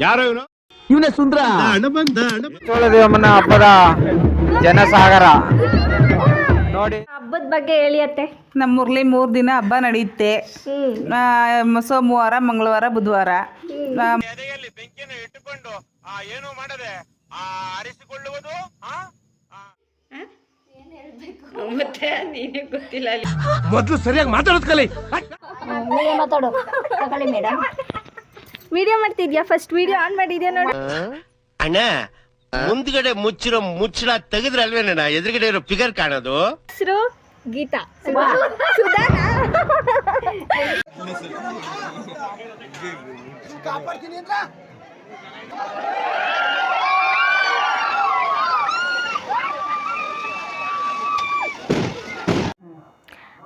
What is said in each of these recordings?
ಯಾರೋ ಇವನು ಇವನೇ ಸುಂದ್ರ. ಹಬ್ಬದ ಜನಸಾಗರ. ನೋಡಿ. ಹಬ್ಬದ ಬಗ್ಗೆ ಹೇಳಿ ಅತ್ತೆ. ನಮ್ಮೂರ್ಲಿ ಮೂರು ದಿನ ಹಬ್ಬ ನಡೆಯುತ್ತೆ. ಆ, ಮ- ಸೋಮವಾರ ಮಂಗಳವಾರ ಬುಧವಾರ. ಆ, ಎದೆಯಲ್ಲಿ ಬೆಂಕಿಯನ್ನು ಇಟ್ಟುಕೊಂಡು ಆ ಏನು ಮಾಡದೆ ಆ ಆರಿಸಿಕೊಳ್ಳುವುದು ಆ ಮೊದಲು ಸರಿಯಾಗಿ ಮಾತಾಡೋದ್ ಕಲಿ. ನೀವೇ ಮಾತಾಡು. ತಗೊಳ್ಳಿ ಮೇಡಮ್ ವಿಡಿಯೋ ಮಾಡ್ತಿದ್ಯಾ? ಫಸ್ಟ್ ವಿಡಿಯೋ ಆನ್ ಮಾಡಿದ್ಯಾ ನೋಡಿ. ಅಣ್ಣ ಮುಂದ್ಗಡೆ ಮುಚ್ಚಿರೋ ಮುಚ್ಚಳ ತೆಗೆದ್ರೆ ಅಲ್ವೇನಣ್ಣ ಎದುರುಗಡೆ ಇರೋ ಫಿಗರ್ ಕಾಣೋದು. ಹೆಸರು? Geeta. ಸುಧಾನಾ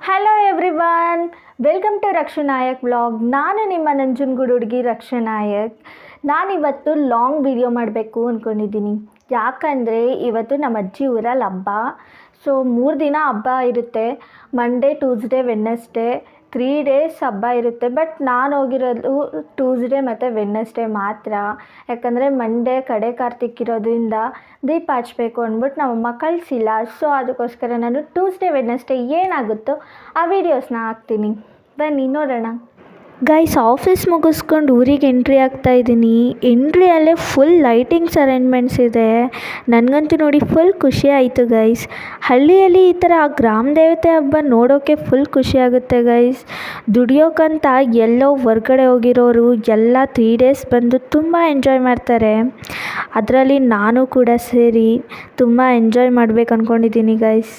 hello everyone welcome to Rakshanayak vlog ನಾನು ನಿಮ್ಮ ನಂಜನಗೂಡು ಹುಡುಗಿ ರಕ್ಷನಾಯಕ್ ನಾನಿವತ್ತು ಲಾಂಗ್ ವಿಡಿಯೋ ಮಾಡಬೇಕು ಅಂದ್ಕೊಂಡಿದ್ದೀನಿ ಯಾಕಂದರೆ ಇವತ್ತು ನಮ್ಮ ಅಜ್ಜಿ ಊರಲ್ಲಿ ಹಬ್ಬ. ಸೊ ಮೂರು ದಿನ ಹಬ್ಬ ಇರುತ್ತೆ. Monday Tuesday Wednesday three days ಹಬ್ಬ ಇರುತ್ತೆ. ಬಟ್ ನಾನು ಹೋಗಿರೋದು ಟ್ಯೂಸ್ಡೇ ಮತ್ತು ವೆನ್ನಸ್ಡೇ ಮಾತ್ರ. ಯಾಕಂದರೆ ಮಂಡೇ ಕಡೆ ಕಾರ್ತಿಕ್ ಇರೋದ್ರಿಂದ ದೀಪ ಹಚ್ಬೇಕು ಅಂದ್ಬಿಟ್ಟು ನಮ್ಮಮ್ಮ ಕಳಿಸಿಲ್ಲ. ಸೊ ಅದಕ್ಕೋಸ್ಕರ ನಾನು ಟ್ಯೂಸ್ಡೇ ವೆನ್ನಸ್ಡೇ ಏನಾಗುತ್ತೋ ಆ ವೀಡಿಯೋಸ್ನ ಹಾಕ್ತೀನಿ. ಬನ್ನಿ ನೋಡೋಣ. ಗೈಸ್ ಆಫೀಸ್ ಮುಗಿಸ್ಕೊಂಡು ಊರಿಗೆ ಎಂಟ್ರಿ ಆಗ್ತಾ ಇದ್ದೀನಿ. ಎಂಟ್ರಿಯಲ್ಲೇ ಫುಲ್ ಲೈಟಿಂಗ್ಸ್ ಅರೇಂಜ್ಮೆಂಟ್ಸ್ ಇದೆ. ನನಗಂತೂ ನೋಡಿ ಫುಲ್ ಖುಷಿ ಆಯಿತು ಗೈಸ್ ಹಳ್ಳಿಯಲ್ಲಿ ಈ ಥರ ಗ್ರಾಮ ದೇವತೆ ಹಬ್ಬ ನೋಡೋಕ್ಕೆ ಫುಲ್ ಖುಷಿ ಆಗುತ್ತೆ ಗೈಸ್ ದುಡಿಯೋಕ್ಕಂತ ಎಲ್ಲೋ ಹೊರ್ಗಡೆ ಹೋಗಿರೋರು ಎಲ್ಲ ತ್ರೀ ಡೇಸ್ ಬಂದು ತುಂಬ ಎಂಜಾಯ್ ಮಾಡ್ತಾರೆ. ಅದರಲ್ಲಿ ನಾನು ಕೂಡ ಸೇರಿ ತುಂಬ ಎಂಜಾಯ್ ಮಾಡ್ಬೇಕು ಅಂದ್ಕೊಂಡಿದ್ದೀನಿ ಗೈಸ್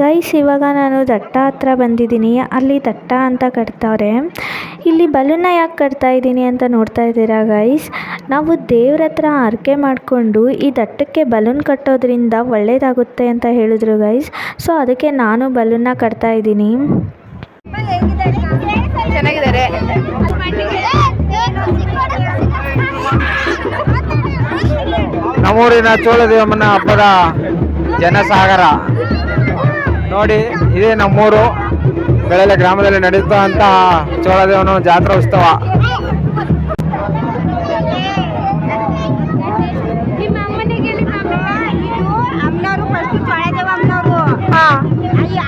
ಗೈಸ್ ಇವಾಗ ನಾನು ದಟ್ಟ ಹತ್ರ ಬಂದಿದ್ದೀನಿ. ಅಲ್ಲಿ ದಟ್ಟ ಅಂತ ಕಟ್ತಾರೆ. ಇಲ್ಲಿ ಬಲೂನ್ನ ಯಾಕೆ ಕಟ್ತಾ ಇದ್ದೀನಿ ಅಂತ ನೋಡ್ತಾ ಇದ್ದೀರಾ ಗೈಸ್ ನಾವು ದೇವ್ರ ಹತ್ರ ಹರಕೆ ಮಾಡಿಕೊಂಡು ಈ ದಟ್ಟಕ್ಕೆ ಬಲೂನ್ ಕಟ್ಟೋದ್ರಿಂದ ಒಳ್ಳೇದಾಗುತ್ತೆ ಅಂತ ಹೇಳಿದ್ರು ಗೈಸ್ ಸೊ ಅದಕ್ಕೆ ನಾನು ಬಲೂನ್ನ ಕಟ್ತಾ ಇದ್ದೀನಿ. ಚೆನ್ನಾಗಿದ್ದಾರೆ. ನಮ್ಮೂರಿನ ಚೋಳದೇವಮ್ಮನ ಹಬ್ಬದ ಜನಸಾಗರ. ನೋಡಿ ಇದೇ ನಮ್ಮೂರು. ಬೆಳೆಲೆ ಗ್ರಾಮದಲ್ಲಿ ನಡೆಯುತ್ತಾ ಅಂತ ಚೋಳದೇವನ ಜಾತ್ರಾ ಉತ್ಸವ.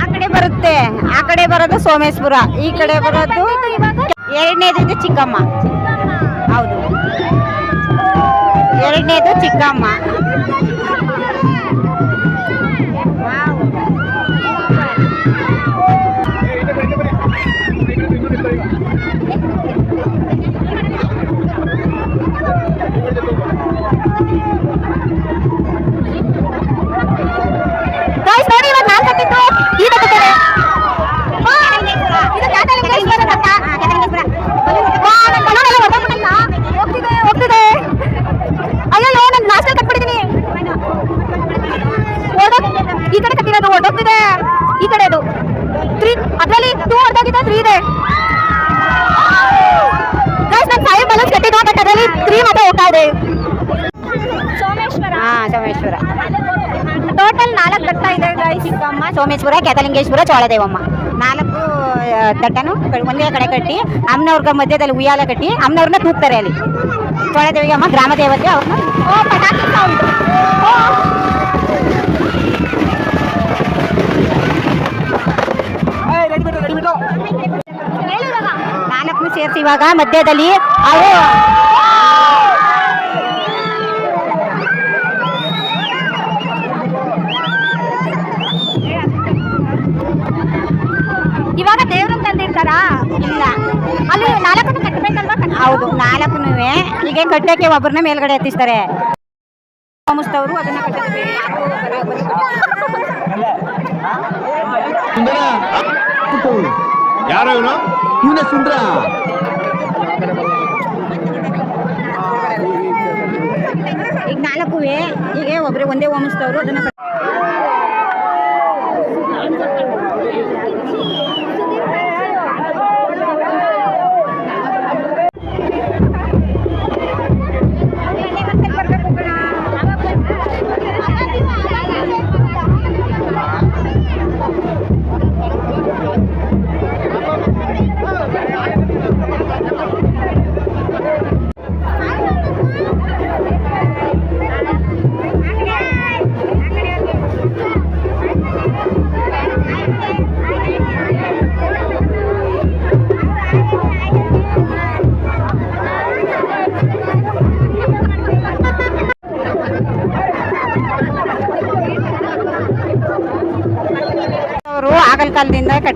ಆ ಕಡೆ ಬರುತ್ತೆ. ಆ ಕಡೆ ಬರೋದು ಸೋಮೇಶ್ವರ. ಈ ಕಡೆ ಬರೋದು ಎರಡನೇದು ಚಿಕ್ಕಮ್ಮ. ಹೌದು. ಎರಡನೇದು ಚಿಕ್ಕಮ್ಮ. ಸೋಮೇಶ್ವರ ಕೆತಲಿಂಗೇಶ್ವರ ಚೋಳದೇವಮ್ಮ. ನಾಲ್ಕು ದಟ್ಟನು ಒಂದೇ ಕಡೆ ಕಟ್ಟಿ ಅಮ್ಮನವ್ರ ಮಧ್ಯದಲ್ಲಿ ಉಯ್ಯಾಲ ಕಟ್ಟಿ ಅಮ್ಮನವ್ರನ್ನ ತೂಗ್ತಾರೆ ಅಲ್ಲಿ. ಚೋಳದೇವಿಗೆ ಅಮ್ಮ ಗ್ರಾಮ ದೇವತೆ ಅವ್ರನ್ನ ನಾಲ್ಕು ಸೇರಿಸಿ ಇವಾಗ ಮಧ್ಯದಲ್ಲಿ ಅವು ದೇವ್ರನ್ನ ಇಲ್ಲ. ಅಲ್ಲಿ ನಾಲ್ಕು ಕಟ್ಟಬೇಕಲ್ವಾ ಹೌದು ನಾಲ್ಕು ಈಗ ಕಟ್ಟಕ್ಕೆ ಒಬ್ಬರನ್ನ ಮೇಲ್ಗಡೆ ಎತ್ತಿಸ್ತಾರೆ. ಮುಸ್ತವರು ಅದನ್ನ ಯಾರೋ ಇವನು? ಇವನೇ ಸುಂದ್ರ. ಈಗ ನಾಲ್ಕು ಈಗ ಒಬ್ರು ಒಂದೇ ಹೋಮಿಸ್ತವ್ರು ಅದನ್ನ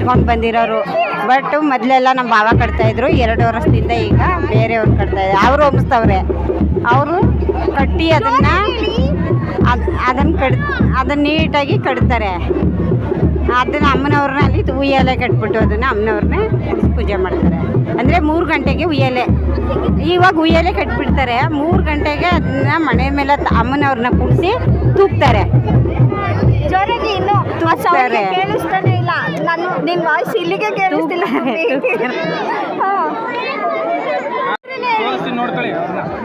ಕಟ್ಕೊಂಡು ಬಂದಿರೋರು. ಬಟ್ ಮೊದಲೆಲ್ಲ ನಮ್ಮ ಭಾವ ಕಟ್ತಾ ಇದ್ರು. ಎರಡು ವರ್ಷದಿಂದ ಈಗ ಬೇರೆಯವ್ರು ಕಟ್ತಾ ಇದ್ದಾರೆ. ಅವರು ಒಬ್ಬಿಸ್ತವ್ರೆ ಅವರು ಕಟ್ಟಿ ಅದನ್ನು ಅದು ಅದನ್ನ ಕಡ್ ಅದನ್ನ ನೀಟಾಗಿ ಕಟ್ತಾರೆ. ಅದನ್ನ ಅಮ್ಮನವ್ರನ್ನ ಅಲ್ಲಿ ಉಯ್ಯಾಲೆ ಕಟ್ಬಿಟ್ಟು ಅದನ್ನು ಅಮ್ಮನವ್ರನ್ನ ಪೂಜೆ ಮಾಡ್ತಾರೆ. ಅಂದರೆ ಮೂರು ಗಂಟೆಗೆ ಉಯ್ಯಾಲೆ. ಇವಾಗ ಉಯ್ಯಾಲೆ ಕಟ್ಬಿಡ್ತಾರೆ. ಮೂರು ಗಂಟೆಗೆ ಅದನ್ನ ಮನೆ ಮೇಲೆ ಅಮ್ಮನವ್ರನ್ನ ಕೂಡಿಸಿ ತೂಗ್ತಾರೆ. ಜೋರಾಗಿ ಇನ್ನು. ಆ sound ಕೇಳಿಸ್ತಾನೆ ಇಲ್ಲ. ನಾನು ನಿನ್ ವಾಯ್ಸ್ ಇಲ್ಲಿಗೆ ಕೇಳಿಸ್ತಿಲ್ಲ.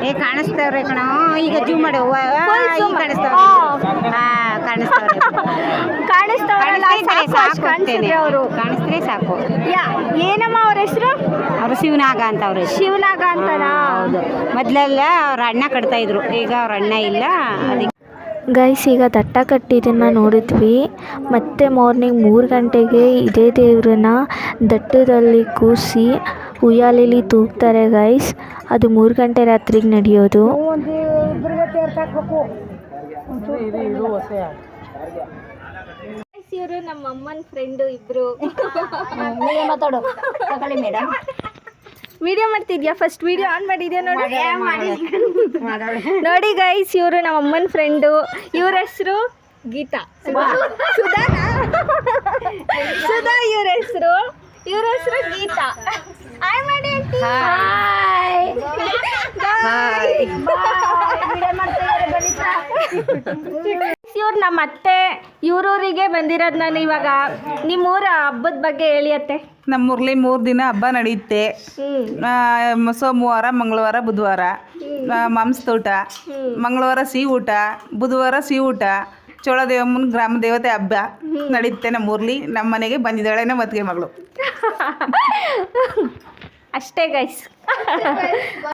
ಏ ಕಾಣಿಸ್ತವ್ರೆ ಕಣ. ಈಗ ಜೂಮ್ ಮಾಡು. ಅವ್ವ, Full ಈಗ zoom. ಕಾಣಿಸ್ತವ್ರೆ. ಹಾ. ಕಾಣಿಸ್ತವ್ರೆ. ಕಾಣಿಸ್ತಾವ್ರಲ್ಲ ಕಾಣಿಸ್ತಾರೆ ಸಾಕು ಅಷ್ಟ್ ಸಾಕು ಕಾಣಿಸಿದ್ರೆ ಅವರು. ಕಾಣಿಸ್ತಾರೆ ಸಾಕು. ಯಾ ಏನಮ್ಮ ಅವ್ರ ಹೆಸರು? ಅವರು ಶಿವನಾಗ ಅಂತ ಅವ್ರ ಹೆಸರು. ಶಿವನಾಗ ಅಂತನ? ಹೌದು. ಮೊದಲೆಲ್ಲ ಅವ್ರ ಅಣ್ಣ ಕಟ್ತಾ ಇದ್ರು. ಈಗ ಅವ್ರ ಅಣ್ಣ ಇಲ್ಲ. ಅದಕ್ಕೆ ಗೈಸ್ ಈಗ ದಟ್ಟ ಕಟ್ಟಿದ್ದನ್ನು ನೋಡಿದ್ವಿ. ಮತ್ತೆ ಮಾರ್ನಿಂಗ್ ಮೂರು ಗಂಟೆಗೆ ಇದೇ ದೇವ್ರನ್ನ ದಟ್ಟದಲ್ಲಿ ಕೂಸಿ ಉಯ್ಯಾಲೆಲಿ ತೂಗ್ತಾರೆ ಗೈಸ್ ಅದು ಮೂರು ಗಂಟೆ ರಾತ್ರಿಗೆ ನಡೆಯೋದು. ಇವರು ನಮ್ಮ ಅಮ್ಮನ ಫ್ರೆಂಡು ಇಬ್ರು ಮಾತಾಡೋ. ಮೇಡಮ್ ವಿಡಿಯೋ ಮಾಡ್ತಿದ್ಯಾ? ಫಸ್ಟ್ ವಿಡಿಯೋ ಆನ್ ಮಾಡಿದ್ಯಾ ನೋಡಿ? ನೋಡಿ ಗೈಸ್ ಇವರು ನಮ್ಮ ಅಮ್ಮನ ಫ್ರೆಂಡು ಇವ್ರ ಹೆಸರು ಗೀತಾ. ಸುಧಾ ಸುಧಾ ಇವ್ರ ಹೆಸರು. ಇವ್ರ ಹೆಸರು ಗೀತಾ. ಹಾಯ್ ಮಾಡಿ ಹಾಯ್ ಇವ್ರು ನಮ್ಮ ಅತ್ತೆ ಇವ್ರೂರಿಗೆ ಬಂದಿರೋದು ನಾನು ಇವಾಗ. ನಿಮ್ಮೂರ ಹಬ್ಬದ ಬಗ್ಗೆ ಹೇಳಿ ಅತ್ತೆ. ನಮ್ಮೂರ್ಲಿ ಮೂರು ದಿನ ಹಬ್ಬ ನಡೆಯುತ್ತೆ ಆ, ಮ- ಸೋಮವಾರ ಮಂಗಳವಾರ ಬುಧವಾರ. ಆ, ಮಾಂಸದ ಊಟ ಮಂಗಳವಾರ ಸಿಹಿ ಊಟ ಬುಧವಾರ ಸಿಹಿ ಊಟ. ಚೋಳದೇವಮ್ಮನ ಗ್ರಾಮ ದೇವತೆ ಹಬ್ಬ ನಡೆಯುತ್ತೆ ನಮ್ಮೂರಲ್ಲಿ ನಮ್ಮ ಮನೆಗೆ ಬಂದಿದ್ದಾಳೆ ನಮ್ಮ ಅತ್ತಿಗೆ ಮಗಳು. ಅಷ್ಟೇ ಗೈಸ್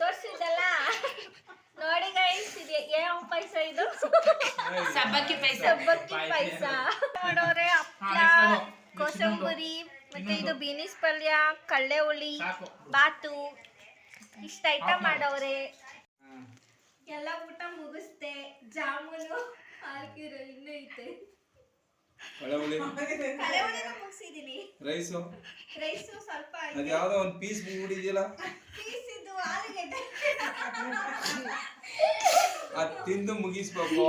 ತೋರಿಸಿದ್ದಲ್ಲ ನೋಡಿ ಇದು ಯಾವ ಪಾಯಸ ಇದು? ಸಬ್ಬಕ್ಕಿ ಪಾಯಸ. ಸಬ್ಬಕ್ಕಿ ಪಾಯಸ. ಮಾಡೋರೆ ಹಪ್ಪಳ ಕೋಸಂಬರಿ ಮತ್ತೆ ಇದು ಬೀನಿಸ್ ಪಲ್ಯ ಕಳ್ಳೆ ಹುಳಿ ಬಾತು. ಇಷ್ಟ ಐಟಮ್ ಮಾಡವ್ರೆ ಎಲ್ಲ ಊಟ ಮುಗಿಸ್ತೆ ಜಾಮೂನು ಹಾಕಿರೋ ಇನ್ನೂ ಐತೆ ಮುಗಿಸಿದೀನಿ ರೈಸು ರೈಸು ಸ್ವಲ್ಪ ಅದು ಯಾವ್ದೋ ಒಂದು ಪೀಸ್ ಬಿಟ್ಟಿದೆಯಲ್ಲ ಪೀಸ್ ಇದು ಆಲೂಗೆಡ್ಡೆ ಅದು ತಿಂದು ಮುಗಿಸ್ಬೇಕು.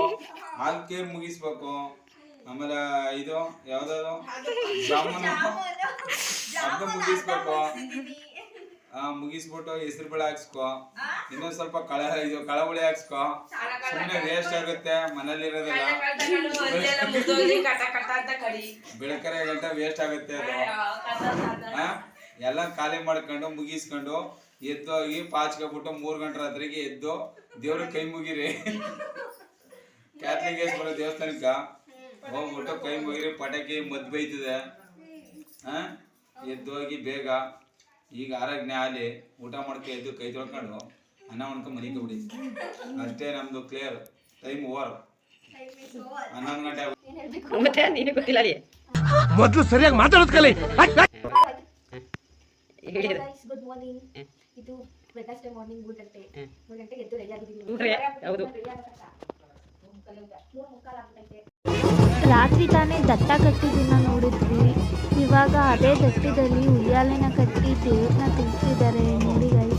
ಹಾಲ್ಕೆ ಮುಗಿಸ್ಬೇಕು. ಆಮೇಲೆ ಇದು ಯಾವ್ದಾದ್ರು ಜಾಮೂನು. ಅದು ಮುಗಿಸ್ಬೇಕು. ಆ ಮುಗಿಸ್ಬಿಟ್ಟು ಹೆಸರು ಬೇಳೆ ಹಾಕ್ಸ್ಕೊ ಇನ್ನೊಂದ್ ಸ್ವಲ್ಪ ಕಳ ಇದು ಕಳಬುಳಿ ಹಾಕ್ಸ್ಕೊ. ಸುಮ್ಮನೆ ವೇಸ್ಟ್ ಆಗುತ್ತೆ ಮನೇಲಿರೋದಿಲ್ಲ ಬೆಳಕರೆ ಗಂಟ ವೇಸ್ಟ್ ಆಗುತ್ತೆ ಅದು. ಎಲ್ಲ ಖಾಲಿ ಮಾಡ್ಕೊಂಡು ಮುಗಿಸ್ಕೊಂಡು ಎದ್ದು ಹೋಗಿ ಪಾಚ್ಕೊಬಿಟ್ಟು ಮೂರ್ ಗಂಟೆ ರಾತ್ರಿಗೆ ಎದ್ದು ದೇವ್ರ ಕೈ ಮುಗಿರಿ. ಕ್ಯಾಥಲಿಕ್ ಬರೋ ದೇವಸ್ಥಾನಕ್ಕ ಹೋಗ್ಬಿಟ್ಟು ಕೈ ಮುಗಿರಿ ಪಟಾಕಿ ಮದ್ದು ಬೈತಿದೆ. ಆ? ಎದ್ದೋಗಿ ಬೇಗ ಈಗ ಆರೋಗ್ಯ ಆಲಿ ಊಟ ಮಾಡ್ಕೊ ಎದ್ದು ಕೈ ತೊಳ್ಕೊಂಡು ಅನ್ನ ಮಾಡ್ಕೊಂಡು ಮನೆಗೆ ಬಿಡಿ. ಅಷ್ಟೇ ನಮ್ದು ಕ್ಲಿಯರ್ ಟೈಮ್ ಓವರ್ ಹನ್ನೊಂದು ಗಂಟೆ ಆಗುತ್ತೆ. ಮೊದ್ಲು ಸರಿಯಾಗಿ ಮಾತಾಡೋದ್ ಕಲಿ. ಗುಡ್ ಮಾರ್ನಿಂಗ್ ಇದು ವೆಡ್ನೆಸ್ಡೇ ಮಾರ್ನಿಂಗ್ ಮೂರು ಗಂಟೆ ಮೂರು ಗಂಟೆಗೆ ಎದ್ದು ರೆಡಿ ಆಗಿದ್ದೀನಿ ರಾತ್ರಿ ತಾನೇ ದತ್ತ ಕಟ್ಟಿದ್ದನ್ನ ನೋಡಿದ್ವಿ. ಇವಾಗ ಅದೇ ದಟ್ಟದಲ್ಲಿ ಉಯ್ಯಾಲೆನ ಕಟ್ಟಿ ದೇವ್ರನ್ನ ತಿಳಿಸಿದ್ದಾರೆ ನೋಡಿ ಗೈಸ್